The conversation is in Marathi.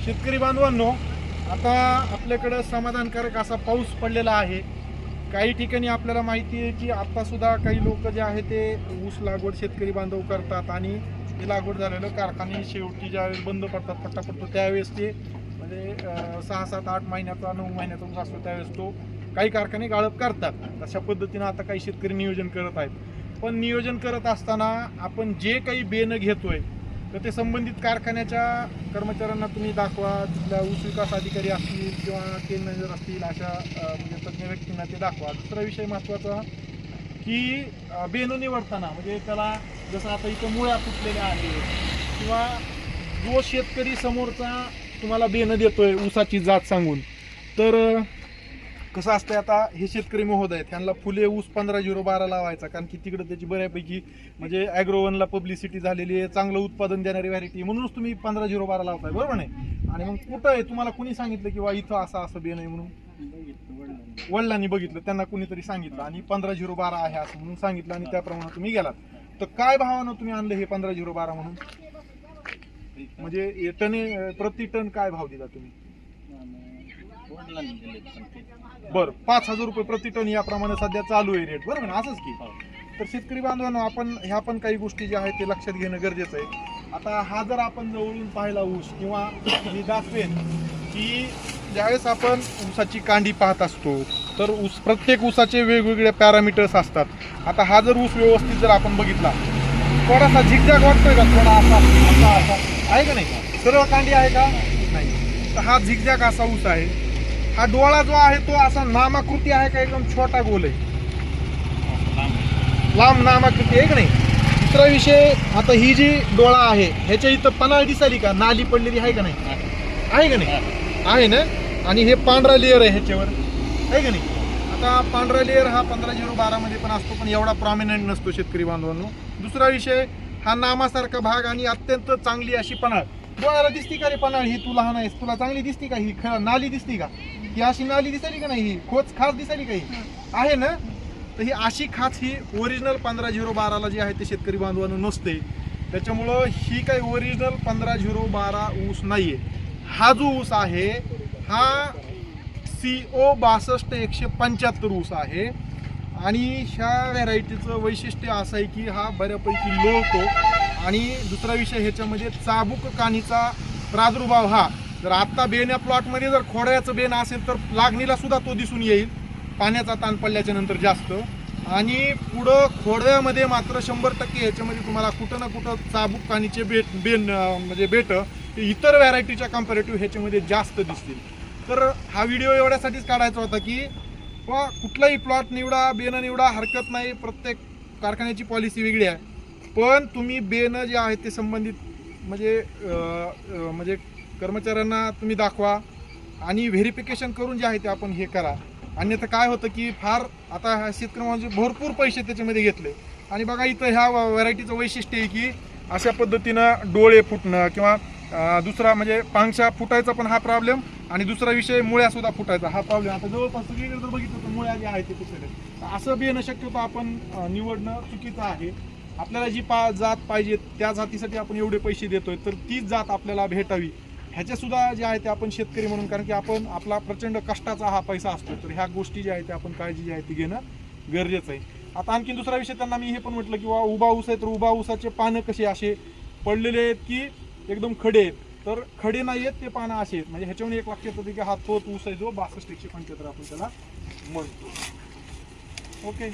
शेतकरी बांधवांनो आता आपल्याकडं समाधानकारक असा पाऊस पडलेला आहे. काही ठिकाणी आपल्याला माहिती आहे की आत्तासुद्धा काही लोक जे आहे ते ऊस लागवड शेतकरी बांधव करतात आणि ते लागवड झालेलं कारखाने शेवटी ज्यावेळेस बंद पडतात पट्टा पडतो त्यावेळेस ते म्हणजे सहा सात आठ महिन्याचा नऊ महिन्याचा ऊस असतो त्यावेळेस तो काही कारखाने गाळप करतात. अशा पद्धतीनं आता काही शेतकरी नियोजन करत आहेत. पण नियोजन करत असताना आपण जे काही बेनं घेतोय तर ते संबंधित कारखान्याच्या कर्मचाऱ्यांना तुम्ही दाखवा तिथल्या ऊस विकास अधिकारी असतील किंवा केन मॅनेजर असतील अशा म्हणजे तज्ज्ञ व्यक्तींना ते दाखवा. दुसरा विषय महत्त्वाचा की बेनू बेनं निवडताना म्हणजे त्याला जसं आता इथं मुळ्या फुटलेल्या आहेत किंवा जो शेतकरी समोरचा तुम्हाला बेनं देतोय ऊसाची जात सांगून तर कसं असतंय आता हे शेतकरी महोदय आहेत ह्यांना फुले ऊस पंधरा झिरो बारा लावायचा कारण की तिकडे त्याची बऱ्यापैकी म्हणजे ॲग्रोवनला पब्लिसिटी झालेली आहे चांगलं उत्पादन देणारी व्हॅरायटी म्हणूनच तुम्ही पंधरा झिरो बारा लावताय बरोबर नाही? आणि मग कुठं आहे? तुम्हाला कुणी सांगितलं की इथं असं असं बे नाही म्हणून? वडिलांनी बघितलं त्यांना कुणीतरी सांगितलं आणि पंधरा झिरो बारा आहे असं म्हणून सांगितलं आणि त्याप्रमाणे तुम्ही गेलात. तर काय भावानं तुम्ही आणलं हे पंधरा झिरो बारा म्हणून? म्हणजे टने प्रति टन काय भाव दिला तुम्ही? बरं पाच हजार रुपये प्रति टन याप्रमाणे सध्या चालू आहे रेट बरोबर ना? असंच की. तर शेतकरी बांधवांनो आपण ह्या पण काही गोष्टी ज्या आहेत ते लक्षात घेणं गरजेचं आहे. आता हा जर आपण जवळून पाहिला ऊस किंवा मी दाखवेन की ज्यावेळेस आपण ऊसाची कांडी पाहत असतो तर ऊस प्रत्येक ऊसाचे वेगवेगळे पॅरामीटर्स असतात. आता हा जर ऊस व्यवस्थित जर आपण बघितला थोडासा झिकझॅक वाटतोय का? थोडा असा असा असा. आहे का नाही? सरळ कांडी आहे का? तर हा झिकझॅक असा ऊस आहे. हा डोळा जो आहे तो असा नामाकृती आहे का एकदम छोटा गोल आहे? लांब नामाकृती आहे का नाही? दुसरा विषय आता ही जी डोळा आहे ह्याच्या इथं पन्हाळ दिसाली का? नाली पडलेली आहे का नाही? आहे का नाही? आहे ना? आणि हे पांढरा लेअर आहे ह्याच्यावर. आहे का नाही? आता पांढरा लेअर हा पंधरा झिरो बारामध्ये पण असतो पण एवढा प्रॉमिनंट नसतो शेतकरी बांधवांनो. दुसरा विषय हा नामासारखा भाग आणि अत्यंत चांगली अशी पन्हाळ. डोळ्याला दिसती का रे पन्हाळ? ही तुला लहान आहेस. तुला चांगली दिसती का? ही ख- नाली दिसती का? ही अशी नाली दिसली का नाही? ही खोच खास दिसली का ही? आहे ना? तर ही अशी खाच ही ओरिजिनल पंधरा झिरो बाराला जी आहे ते शेतकरी बांधवांनो नसते. त्याच्यामुळं ही काही ओरिजिनल पंधरा झिरो बारा ऊस नाहीये. हा जो ऊस आहे हा सी ओ बासष्ट एकशे पंच्याहत्तर ऊस आहे. आणि ह्या व्हरायटीचं वैशिष्ट्य असं आहे की हा बऱ्यापैकी लोळतो आणि दुसरा विषय ह्याच्यामध्ये चाबूक काणीचा प्रादुर्भाव हा. जर आत्ता बेन या प्लॉटमध्ये जर खोड्याचं बेन असेल तर लागणीला सुद्धा तो दिसून येईल. पाण्याचा ताण पडल्याच्या नंतर जास्त. आणि पुढं खोड्यामध्ये मात्र शंभर टक्के ह्याच्यामध्ये तुम्हाला कुठं ना कुठं चाबूक काणीचे बेट बेन म्हणजे बेटं ते इतर व्हॅरायटीच्या कम्पॅरेटिव्ह ह्याच्यामध्ये जास्त दिसतील. तर हा व्हिडिओ एवढ्यासाठीच काढायचा होता की व कुठलाही प्लॉट निवडा बेनं निवडा हरकत नाही. प्रत्येक कारखान्याची पॉलिसी वेगळी आहे. पण तुम्ही बेनं जे आहेत ते संबंधित म्हणजे म्हणजे कर्मचाऱ्यांना तुम्ही दाखवा आणि व्हेरिफिकेशन करून जे आहे ते आपण हे करा. अन्यथा काय होतं की फार आता ह्या शेतकऱ्यांचे भरपूर पैसे त्याच्यामध्ये घेतले. आणि बघा इथं ह्या व्हरायटीचं वैशिष्ट्य आहे की अशा पद्धतीनं डोळे फुटणं किंवा दुसरा म्हणजे पांगशा फुटायचा पण हा प्रॉब्लेम आणि दुसरा विषय मुळ्यासुद्धा फुटायचा हा प्रॉब्लेम आता जवळपास सगळीकडे जर बघितलं तर मुळ्या जे आहे ते फुटलेले आहेत. असं बियाणं शक्यतो आपण निवडणं चुकीचं आहे. आपल्याला जी पा जात पाहिजे त्या जातीसाठी आपण एवढे पैसे देतोय तर तीच जात आपल्याला भेटावी. ह्याच्यासुद्धा जे आहे ते आपण शेतकरी म्हणून कारण की आपण आपला प्रचंड कष्टाचा हा पैसा असतो तर ह्या गोष्टी ज्या आहेत त्या आपण काळजी जी आहे ती घेणं गरजेचं आहे. आता आणखी दुसरा विषय त्यांना मी हे पण म्हटलं की वा उभा ऊस आहे तर उभा ऊसाचे पानं कसे असे पडलेले आहेत की एकदम खडे आहेत? तर खडे नाही आहेत ते पानं असे आहेत. म्हणजे ह्याच्यावर एक वाक्य येतं की हा तोच ऊस आहे जो बासष्ट एकशे पंच्याहत्तर आपण त्याला म्हणतो. ओके.